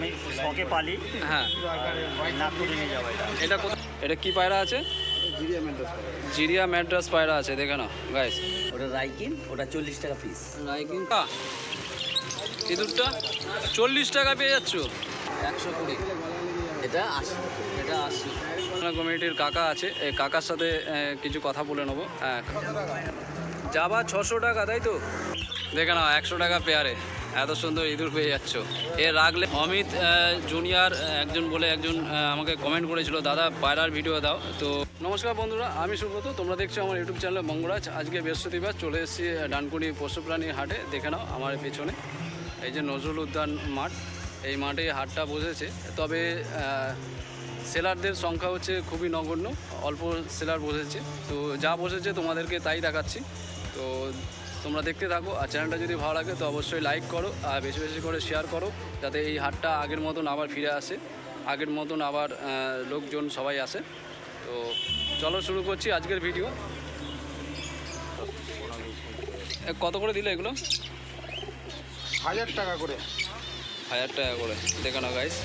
আমি শখে পালি। হ্যাঁ। নাগপুরে নিয়ে যাব এটা। এটা এটা কি পায়রা আছে? জিরিয়া ম্যাড্রাস পায়রা। আছে দেখে নাও গাইস ওটা রাইকিন ওটা চল্লিশ টাকা পিস রাইকিং কা ইঁদুরটা চল্লিশ টাকা পেয়ে যাচ্ছ? একশো কুড়ি। এটা আশি। এটা আশি। কমিটির কাকা আছে এই কাকার সাথে কিছু কথা বলে নেব। হ্যাঁ। যাবা ছশো টাকা তাই তো? দেখে নাও একশো টাকা পেয়ারে। এত সুন্দর ইঁদুর পেয়ে যাচ্ছ। এ রাখলে অমিত জুনিয়র একজন বলে একজন আমাকে কমেন্ট করেছিল, দাদা, পায়রার ভিডিও দাও। তো নমস্কার বন্ধুরা, আমি সুব্রত, তোমরা দেখছ আমার ইউটিউব চ্যানেল মঙ্গরাজ। আজকে বৃহস্পতিবার চলে এসেছি ডানকুনি পশুপ্রাণী হাটে। দেখে নাও আমার পেছনে, এই যে নজরুল উদ্যান মাঠ, এই মাঠে হাটটা বসেছে। তবে সেলারদের সংখ্যা হচ্ছে খুবই নগণ্য, অল্প সেলার বসেছে। তো যা বসেছে তোমাদেরকে তাই দেখাচ্ছি। তো তোমরা দেখতে থাকো আর চ্যানেলটা যদি ভালো লাগে তো অবশ্যই লাইক করো আর বেশি বেশি করে শেয়ার করো যাতে এই হাটটা আগের মতন আবার ফিরে আসে আগের মতন আবার লোকজন সবাই আসে। তো চলো শুরু করছি আজকের ভিডিও কত করে দিলে এগুলো? হাজার টাকা করে। হাজার টাকা করে। দেখে নাও গাইস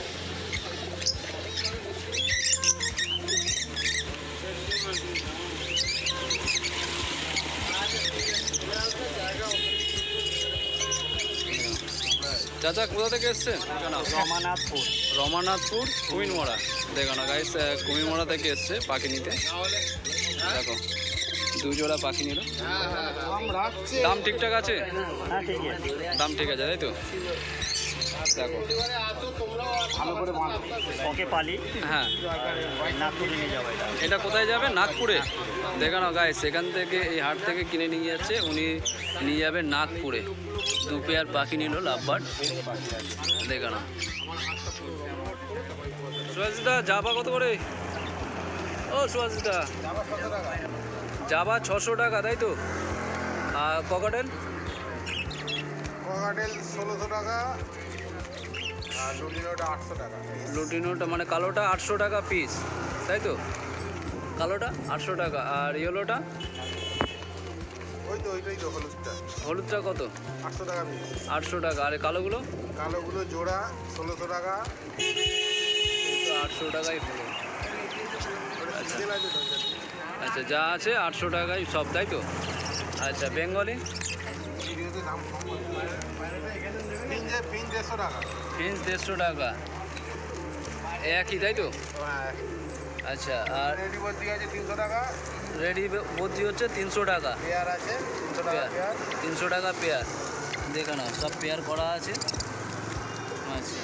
চাচা কোথা থেকে এসছেন? রমানাথপুর। রমানাথপুর কুমিনমোড়া দেখো না গাইস কুমিনমোড়া থেকে এসছে পাখি নিতে। দেখো দু জোড়া পাখি নিল। দাম ঠিকঠাক আছে? হ্যাঁ আছে। দাম ঠিক আছে তাই তো? দেখো ভালো করে বাঁধো পালি। হ্যাঁ। নাগপুরে নিয়ে যাব এটা। এটা কোথায় যাবে? নাগপুরে? দেখো না গায়ে সেখান থেকে এই হাট থেকে কিনে নিয়ে যাচ্ছে। উনি নিয়ে যাবে নাগপুরে। দু পেয়ার পাখি নিল লাভবার দেখো না। সুভাষিতা জাবা কত করে? ও সুভাষিতা জাবা ছশো টাকা তাই তো? আর ককাটেল ককাটেল ষোলোশো টাকা লুটিনোটা আটশো টাকা। লুটিনোটা মানে কালোটা আটশো টাকা পিস তাই তো? কালোটা আটশো টাকা আর ইয়েলোটা ওই তো ওইটাই তো হলুদটা। হলুদটা কত? আটশো টাকা পিস আটশো টাকা আর কালোগুলো? কালোগুলো জোড়া ষোলোশো টাকা। আটশো টাকাই হলো। আচ্ছা। আচ্ছা যা আছে আটশো টাকাই সব তাই তো? আচ্ছা বেঙ্গলি ভিডিওতে দাম কম করে। পিঞ্জে পিন দেড়শো টাকা ফিন্স দেড়শো টাকা। একই তাই তো? হ্যাঁ। আচ্ছা আর রেডি বলতে আছে তিনশো টাকা। রেডি বদ্রি হচ্ছে তিনশো টাকা। পেয়ার আছে তিনশো টাকা পেয়ার। পেয়ার। তিনশো টাকা পেয়ার। দেখে নাও সব পেয়ার করা আছে। আচ্ছা।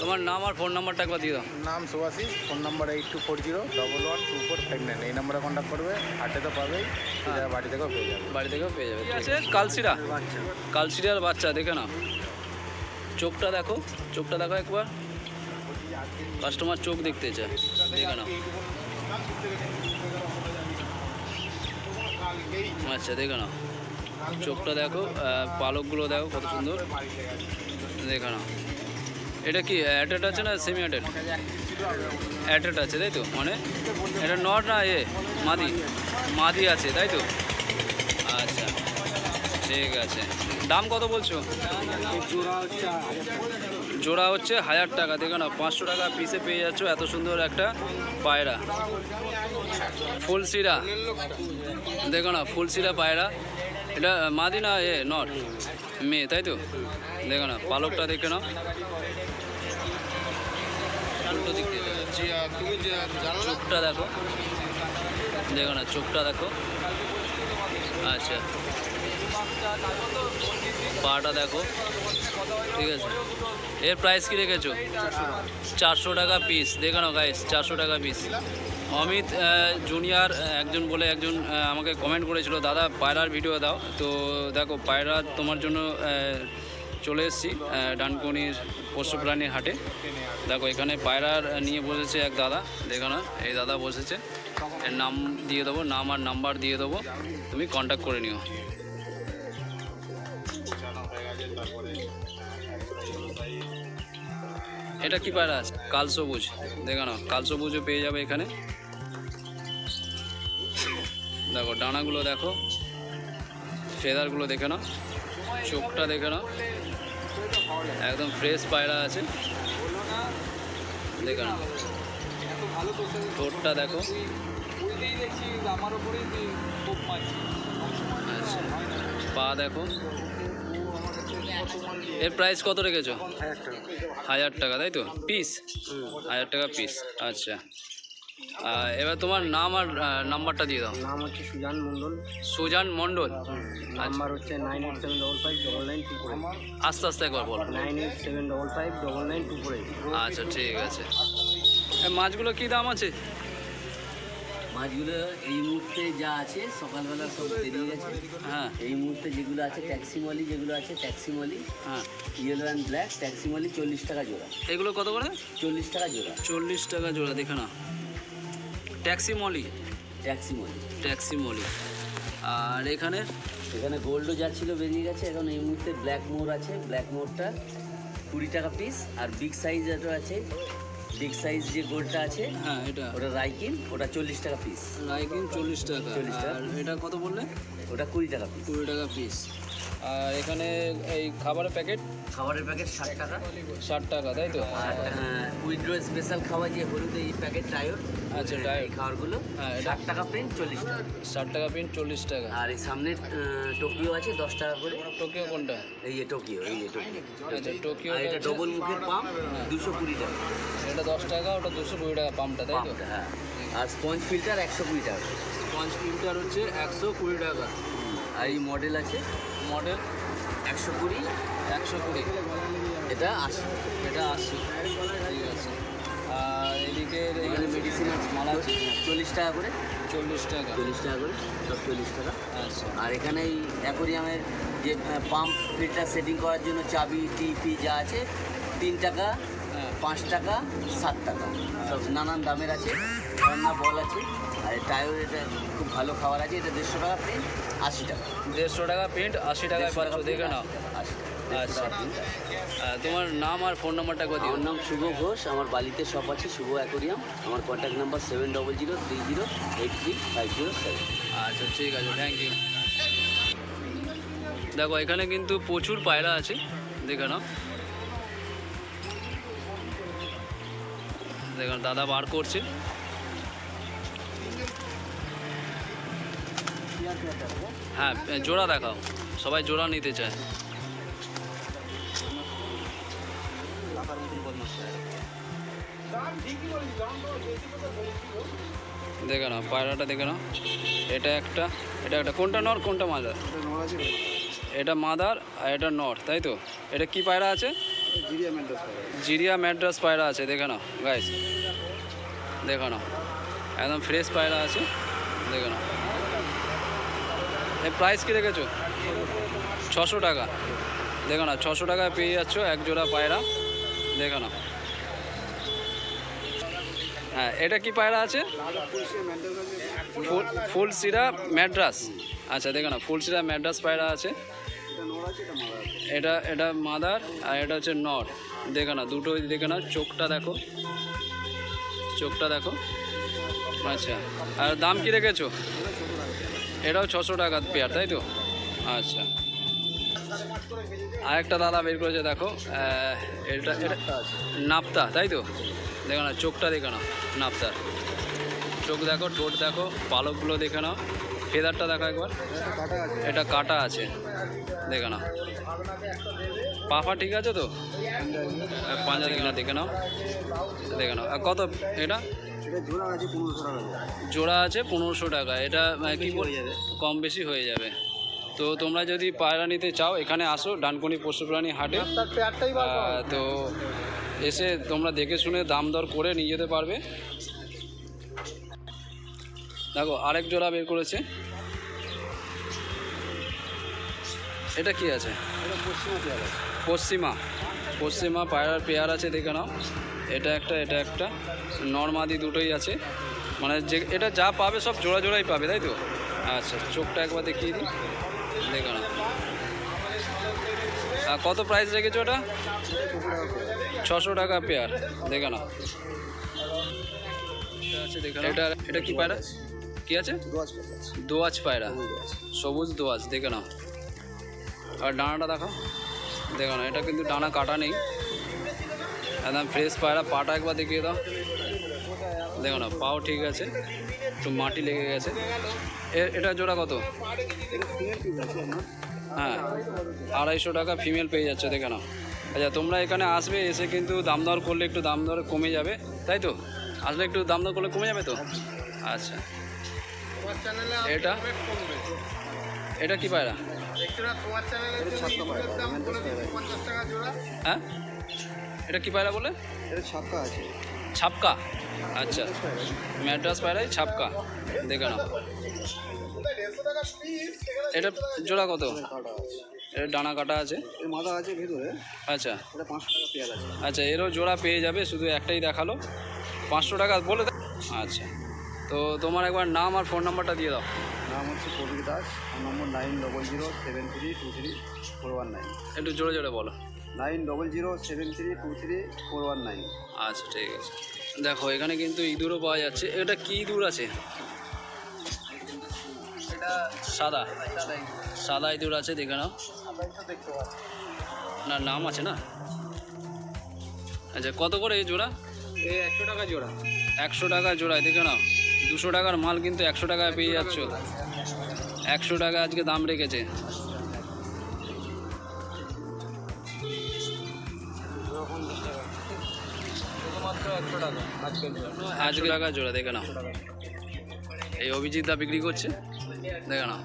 তোমার নাম আর ফোন নাম্বারটা একবার দিয়ে দাও। নাম Subhashis phone number eight two four zero double one two four five nine এই নাম্বারে কন্ট্যাক্ট করবে হাটে তো পাবেই হ্যাঁ। বাড়ি থেকেও পেয়ে যাবে। বাড়ি থেকেও পেয়ে যাবে। কালসিরা কালসিরার বাচ্চা দেখে নাও। চোখটা দেখো চোখটা দেখো একবার। কাস্টমার চোখ দেখতে চায়। দেখে নাও। আচ্ছা দেখে নাও। চোখটা দেখো পালকগুলো দেখো কত সুন্দর। দেখে নাও। এটা কি, অ্যাটেড আছে না সেমি অ্যাটেড অ্যাটেড আছে, তাই তো? মানে? এটা নট না, এ, মাদি। মাদি আছে, তাই তো? আচ্ছা ঠিক আছে। দাম কত বলছো? জোড়া হচ্ছে হাজার টাকা। দেখো না, পাঁচশো টাকা পিসে পেয়ে যাচ্ছ এত সুন্দর একটা পায়রা। ফুলসিরা দেখো না ফুলসিরা পায়রা। এটা মাদি না এ, নট মেয়ে তাই তো? দেখো না, পালকটা দেখে নাও। চোখটা দেখো। দেখো না, চোখটা দেখো। আচ্ছা। পাটা দেখো। ঠিক আছে। এর প্রাইস কি রেখেছো চারশো টাকা পিস দেখো না গাইস চারশো টাকা পিস অমিত জুনিয়র একজন বলে একজন আমাকে কমেন্ট করেছিল, দাদা, পায়রার ভিডিও দাও। তো দেখো, পায়রা তোমার জন্য চলে এসেছি ডানকুনির পশু প্রাণীর হাটে। দেখো, এখানে পায়রার নিয়ে বসেছে এক দাদা। দেখো না এই দাদা বসেছে। এর নাম দিয়ে দেবো, নাম আর নাম্বার দিয়ে দেবো। তুমি কন্ট্যাক্ট করে নিও। এটা কি পায়রা আছে? কাল সবুজ। দেখো না কাল সবুজও পেয়ে যাবে এখানে। দেখো, ডানাগুলো দেখো। ফেদারগুলো দেখে নাও। চোখটা দেখে নাও। একদম ফ্রেশ পায়রা আছে। দেখে নাও। ঠোঁটটা দেখো। আচ্ছা। পা দেখো। এর প্রাইস কত রেখেছো? হাজার টাকা তাই তো? পিস হাজার টাকা পিস আচ্ছা। এবার তোমার নাম আর নাম্বারটা দিয়ে দাও। নাম হচ্ছে সুজান মণ্ডল। সুজান মণ্ডল? নাম্বার হচ্ছে nine eight seven double five double nine two four আস্তে আস্তে একবার বলো। Nine eight seven double five double nine two four আচ্ছা ঠিক আছে। মাছগুলো কি দাম আছে? মাছগুলো এই মুহূর্তে যা আছে সকালবেলা সব বেরিয়ে গেছে। হ্যাঁ এই মুহূর্তে যেগুলো আছে ট্যাক্সিমলি যেগুলো আছে ট্যাক্সি ট্যাক্সিমলি হ্যাঁ। ইয়েলো অ্যান্ড ব্ল্যাক ট্যাক্সিমলি চল্লিশ টাকা জোড়া। এগুলো কত করে? চল্লিশ টাকা জোড়া। চল্লিশ টাকা জোড়া দেখে না taxi molly taxi molly taxi molly আর এখানে? এখানে গোল্ডও যা ছিল বেরিয়ে গেছে এখন এই মুহূর্তে ব্ল্যাক মোর আছে। ব্ল্যাক মোরটা কুড়ি টাকা পিস আর বিগ সাইজ আছে। বিগ সাইজ যে গোলটা আছে হ্যাঁ এটা। ওটা রাইকিন ওটা চল্লিশ টাকা পিস রাইকিন চল্লিশ টাকা। 40 টাকা। আর এটা কত বললে? ওটা কুড়ি টাকা পিস কুড়ি টাকা পিস আর এখানে এই খাবারের প্যাকেট? খাবারের প্যাকেট ষাট টাকা। ষাট টাকা তাই তো? আর উইড্রো স্পেশাল খাবার যে হলুদ এই প্যাকেট টায়র আচ্ছা এই খাবারগুলো হ্যাঁ, ষাট টাকা প্রিন্ট চল্লিশ টাকা। ষাট টাকা পিন চল্লিশ টাকা। আর এই সামনে টোকিও আছে দশ টাকা করে। টোকিও কোনটা? এই যে টোকিও এই যে টোকিও। আচ্ছা টোকিও এটা ডবল মুখের পাম্প দুশো কুড়ি টাকা। এটা দশ টাকা ওটা দুশো কুড়ি টাকা পাম্পটা তাই তো? হ্যাঁ। আর স্পঞ্জ ফিল্টার একশো কুড়ি টাকা। করে। পাঁচ লিটার হচ্ছে একশো কুড়ি টাকা। আর এই মডেল আছে। মডেল একশো কুড়ি একশো কুড়ি। এটা আশি এটা আশি। ঠিক আছে। আর এদিকে এখানে মেডিসিন আছে মালা আছে। চল্লিশ টাকা করে। চল্লিশ টাকা। চল্লিশ টাকা করে সব চল্লিশ টাকা। আচ্ছা। আর এখানে এই অ্যাকোরিয়ামের যে পাম্প ফিল্টার সেটিং করার জন্য চাবি টিপি যা আছে তিন টাকা হ্যাঁ। পাঁচ টাকা সাত টাকা। সব নানান দামের আছে। রান্না বল আছে। আর টায়ার এটা খুব ভালো খাবার আছে এটা দেড়শো টাকা আশি টাকা। দেড়শো টাকা প্রিন্ট আশি টাকায় পাচ্ছ দেখে নাও। আশি আচ্ছা। তোমার নাম আর ফোন নাম্বারটা দিও। আমার নাম শুভ ঘোষ আমার বালিতে শপ আছে শুভ অ্যাকোরিয়াম আমার contact number seven double zero three zero eight three five zero seven আচ্ছা ঠিক আছে থ্যাংক ইউ দেখো এখানে কিন্তু প্রচুর পায়রা আছে দেখে নাও। দেখুন দাদা বার করছে। হ্যাঁ জোড়া দেখাও। সবাই জোড়া নিতে চায়। দেখে নাও, পায়রাটা দেখে নাও। এটা একটা এটা একটা। কোনটা নর, কোনটা মাদার? এটা মাদার আর এটা নর, তাই তো? এটা কি পায়রা আছে? জিরিয়া ম্যাড্রাস পায়রা আছে, দেখে নাও গাইস দেখে নাও। একদম ফ্রেশ পায়রা আছে, দেখে নাও। প্রাইস কী রেখেছো ছশো টাকা। দেখো না, ছশো টাকায় পেয়ে যাচ্ছ এক জোড়া পায়রা। দেখো না। হ্যাঁ এটা কি পায়রা আছে? ফুল সিরা ম্যাড্রাস। আচ্ছা দেখো না ফুল সিরা ম্যাড্রাস পায়রা আছে। এটা এটা মাদার আর এটা হচ্ছে নর। দেখো না দুটো দেখে না চোখটা দেখো। চোখটা দেখো। আচ্ছা আর দাম কি রেখেছো এটাও ছশো টাকা পেয়ার তাই তো? আচ্ছা। আরেকটা দাদা বের করেছে দেখো এটা এটা নাপ্তা তাই তো? দেখো না চোখটা দেখে নাও নাপ্তার চোখ দেখো ঠোঁট দেখো পালকগুলো দেখে নাও। ফেদারটা দেখো একবার। এটা কাটা আছে। দেখে নাও। পাফা ঠিক আছে তো? পাঞ্জা দেখে নাও দেখে নাও। দেখে নাও। আর কত এটা? জোড়া আছে পনেরোশো টাকা এটা কি বল- কম বেশি হয়ে যাবে। তো তোমরা যদি পায়রা নিতে চাও এখানে আসো ডানকুনি পশু প্রাণী হাটে। তো এসে তোমরা দেখে শুনে দাম দর করে নিয়ে যেতে পারবে। দেখো আরেক জোড়া বের করেছে। এটা কি আছে? পশ্চিমা। পশ্চিমা পায়রার পেয়ার আছে, দেখে নাও। এটা একটা এটা একটা। নর্মাদি দুটোই আছে। মানে যে, এটা যা পাবে সব জোড়া জোড়াই পাবে, তাই তো? আচ্ছা চোখটা একবার দেখিয়ে দিই। দেখে নাও। কত প্রাইস রেখেছো ওটা ছশো টাকা পেয়ার। দেখে নাও। এটা এটা কি পায়রা কি আছে? দোয়াজ পায়রা সবুজ দোয়াজ, দেখে নাও। আর ডানাটা দেখো। দেখো না, এটা কিন্তু ডানা কাটা নেই। একদম ফ্রেশ পায়রা, পাটা একবার দেখিয়ে দাও। দেখো না, পাও ঠিক আছে, একটু মাটি লেগে গেছে। এটা জোড়া কত? হ্যাঁ আড়াইশো টাকা ফিমেল পেয়ে যাচ্ছে, দেখে নাও। আচ্ছা তোমরা এখানে আসবে, এসে কিন্তু দাম দর করলে একটু দাম দর কমে যাবে, তাই তো? আসলে একটু দাম দর করলে কমে যাবে তো? আচ্ছা। এটা? এটা কি পায়রা? হ্যাঁ? এটা কি পায়রা বলে? ছাপকা আছে। ছাপকা? আচ্ছা। ম্যাড্রাস পায়রাই ছাপকা। দেখে নাও। এটা জোড়া কত? এটা ডানা কাটা আছে। এর মাথা আছে ভেতরে। আচ্ছা। এটা পাঁচশো টাকা পেয়ার আছে। আচ্ছা এরও জোড়া পেয়ে যাবে শুধু একটাই দেখাল। পাঁচশো টাকা বলে দে- আচ্ছা। তো তোমার একবার নাম আর ফোন নাম্বারটা দিয়ে দাও। নাম হচ্ছে Kabir Das phone number nine double zero seven three two three four one nine একটু জোরে জোরে বলো। Nine double zero seven three two three four one nine আচ্ছা ঠিক আছে। দেখো এখানে কিন্তু ইঁদুরও পাওয়া যাচ্ছে। এটা কি ইঁদুর আছে? সাদা। সাদা ইঁদুর। আছে দেখে নাও। না নাম আছে না? আচ্ছা কত করে এই জোড়া? এই একশো টাকা জোড়া। একশো টাকা জোড়ায় দেখে নাও। দুশো টাকার মাল কিন্তু একশো টাকায় পেয়ে যাচ্ছ। একশো টাকা আজকে দাম রেখেছে। আজকে টাকা জোড়া, দেখে নাও। এই অভিজিৎ দা বিক্রি করছে, দেখে নাও।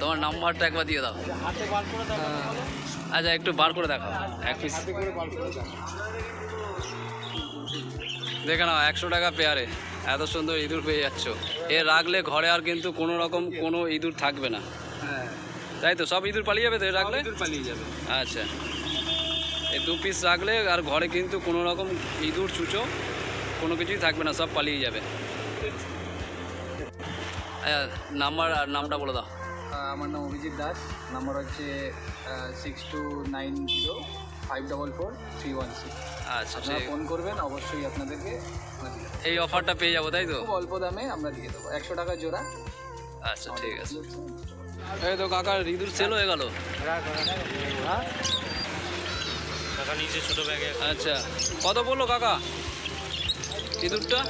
তোমার নাম্বারটা একবার দিয়ে দাও। আচ্ছা একটু বার করে দেখাও, এক পিস দেখে নাও, একশো টাকা পেয়ারে। এত সুন্দর ইঁদুর পেয়ে যাচ্ছ। এ রাখলে ঘরে আর কিন্তু কোনো রকম কোনো ইঁদুর থাকবে না। হ্যাঁ। তাই তো? সব ইঁদুর পালিয়ে যাবে তো রাখলে পালিয়ে যাবে। আচ্ছা। এই দু পিস রাখলে আর ঘরে কিন্তু কোনো রকম ইঁদুর চুচো কোনো কিছুই থাকবে না সব পালিয়ে যাবে। নাম্বার আর নামটা বলে দাও। আমার নাম অভিজিৎ দাস। নাম্বার হচ্ছে six two nine zero five double four three one six আচ্ছা আপনারা ফোন করবেন অবশ্যই আপনাদেরকে। এই অফারটা পেয়ে যাব তাই তো? খুব অল্প দামে আমরা দিয়ে দেবো। একশো টাকা জোড়া। আচ্ছা ঠিক আছে। এই তো কাকার ইঁদুর সেল হয়ে গেল। টাকা নিচে ছোটো ব্যাগে আচ্ছা কত বলল কাকা? ইঁদুরটা?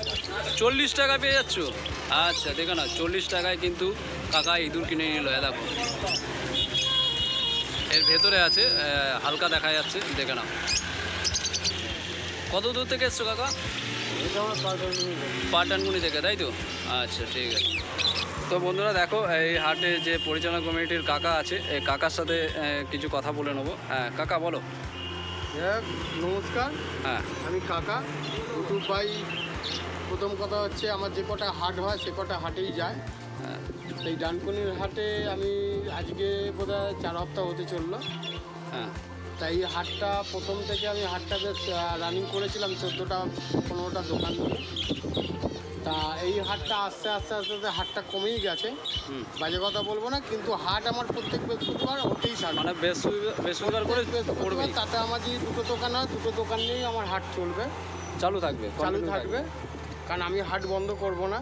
চল্লিশ টাকা পেয়ে যাচ্ছ? আচ্ছা দেখো না চল্লিশ টাকায় কিন্তু কাকা ইঁদুর কিনে নিল দেখো। এর ভেতরে আছে হালকা দেখা যাচ্ছে দেখে নাও। কত দূর থেকে এসছো কাকা? পাটানগুনি থেকে তাই তো? আচ্ছা ঠিক আছে। তো বন্ধুরা দেখো এই হাটে যে পরিচালনা কমিটির কাকা আছে এই কাকার সাথে কিছু কথা বলে নেব। হ্যাঁ কাকা বলো। নমস্কার। হ্যাঁ। আমি কাকা। ইউটিউব ভাই প্রথম কথা হচ্ছে আমার যে কটা হাট হয় সে কটা হাটেই যায়। হ্যাঁ। সেই ডানকুনির হাটে আমি আজকে বোধহয় চার সপ্তাহ হতে চলল। হ্যাঁ। তাই এই হাটটা প্রথম থেকে আমি হাটটা বেশ রানিং করেছিলাম চোদ্দোটা পনেরোটা দোকান নিয়ে তা এই হাটটা আস্তে আস্তে আস্তে আস্তে হাটটা কমেই গেছে। বাজে কথা বলব না কিন্তু হাট আমার প্রত্যেক বৃহস্পতিবার হতেই থাকবে মানে বৃহস্পতিবার করে বৃহস্পতিবার তাতে আমার যদি দুটো দোকান হয় দুটো দোকান নিয়েই আমার হাট চলবে। চালু থাকবে চালু থাকবে। কারণ আমি হাট বন্ধ করব না।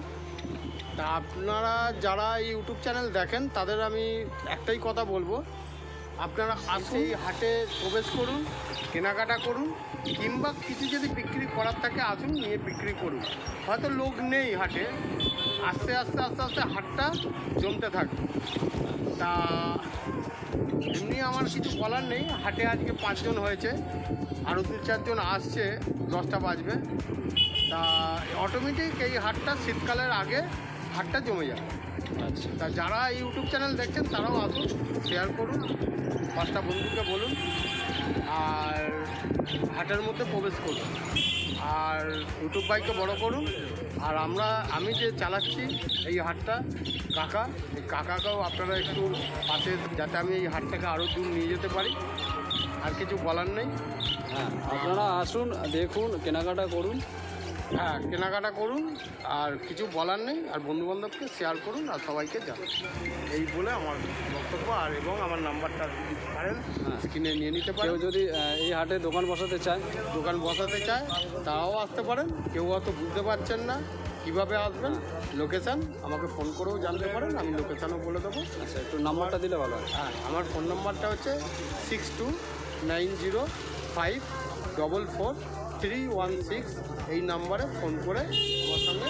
তা আপনারা যারা এই ইউটিউব চ্যানেল দেখেন তাদের আমি একটাই কথা বলব। আপনারা আসুন হাটে প্রবেশ করুন, কেনাকাটা করুন, কিংবা কিছু যদি বিক্রি করার থাকে আসুন, নিয়ে বিক্রি করুন। হয়তো লোক নেই হাটে। আস্তে আস্তে আস্তে আস্তে হাটটা জমতে থাকবে। তা এমনি আমার কিছু বলার নেই। হাটে আজকে পাঁচজন হয়েছে। আরও দু চারজন আসছে। দশটা বাজবে। তা অটোমেটিক এই হাটটা শীতকালের আগে হাটটা জমে যাবে। আচ্ছা। তা যারা ইউটিউব চ্যানেল দেখছেন তারাও আসুন শেয়ার করুন পাঁচটা বন্ধুকে বলুন আর হাটের মধ্যে প্রবেশ করুন আর ইউটিউব বাইকে বড় করুন আর আমরা আমি যে চালাচ্ছি এই হাটটা কাকা এই কাকাকেও আপনারা একটু পাশে যাতে আমি এই হাটটাকে আরও দূর নিয়ে যেতে পারি আর কিছু বলার নেই। হ্যাঁ আপনারা আসুন দেখুন কেনাকাটা করুন হ্যাঁ কেনাকাটা করুন আর কিছু বলার নেই আর বন্ধুবান্ধবকে শেয়ার করুন আর সবাইকে জানান। এই বলে আমার বক্তব্য আর এবং আমার নাম্বারটা পারেন হ্যাঁ। স্ক্রিনে নিয়ে নিতে কেউ পারেন। যদি এই হাটে দোকান বসাতে চায়। দোকান বসাতে চায় তাও আসতে পারেন। কেউ হয়তো বুঝতে পারছেন না কীভাবে আসবেন লোকেশান আমাকে ফোন করেও জানতে পারেন আমি লোকেশানও বলে দেবো। আচ্ছা একটু নাম্বারটা দিলে ভালো হয়। হ্যাঁ আমার ফোন নাম্বারটা হচ্ছে six two nine zero five double four three one six এই নাম্বারে ফোন করে আমার সঙ্গে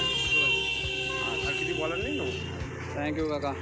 আর কিছু বলার নেই, নমস্কার। থ্যাংক ইউ কাকা।